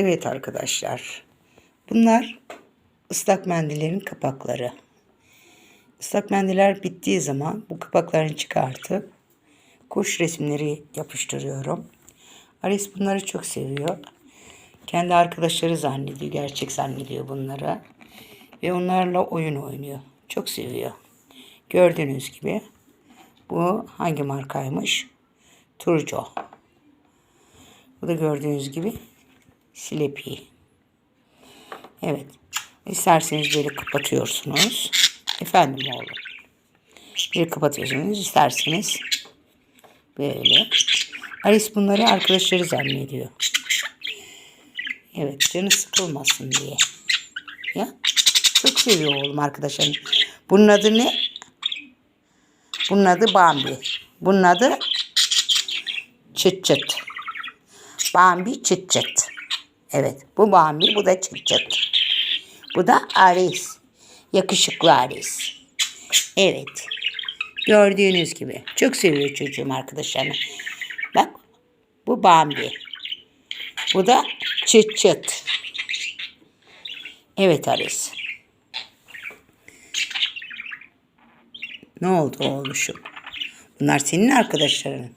Evet arkadaşlar. Bunlar ıslak mendillerin kapakları. Islak mendiller bittiği zaman bu kapaklarını çıkartıp kuş resimleri yapıştırıyorum. Aris bunları çok seviyor. Kendi arkadaşları zannediyor, gerçek zannediyor bunları. Ve onlarla oyun oynuyor. Çok seviyor. Gördüğünüz gibi bu hangi markaymış? Turco. Bu da gördüğünüz gibi Sleepy. Evet. İsterseniz böyle kapatıyorsunuz. Efendim oğlum. Bir kapatıyorsunuz. isterseniz böyle. Alice bunları arkadaşları zannediyor. Evet canı sıkılmasın diye. Ya çok seviyor oğlum arkadaşlarını. Bunun adı ne? Bunun adı Bambi. Bunun adı Çıt Çıt. Bambi Çıt Çıt. Evet bu Bambi bu da Çıt Çıt. Bu da Aris. Yakışıklı Aris. Evet. Gördüğünüz gibi. Çok seviyor çocuğum arkadaşlarını. Bak bu Bambi. Bu da Çıt Çıt. Evet Aris. Ne oldu oğluşum? Bunlar senin arkadaşların.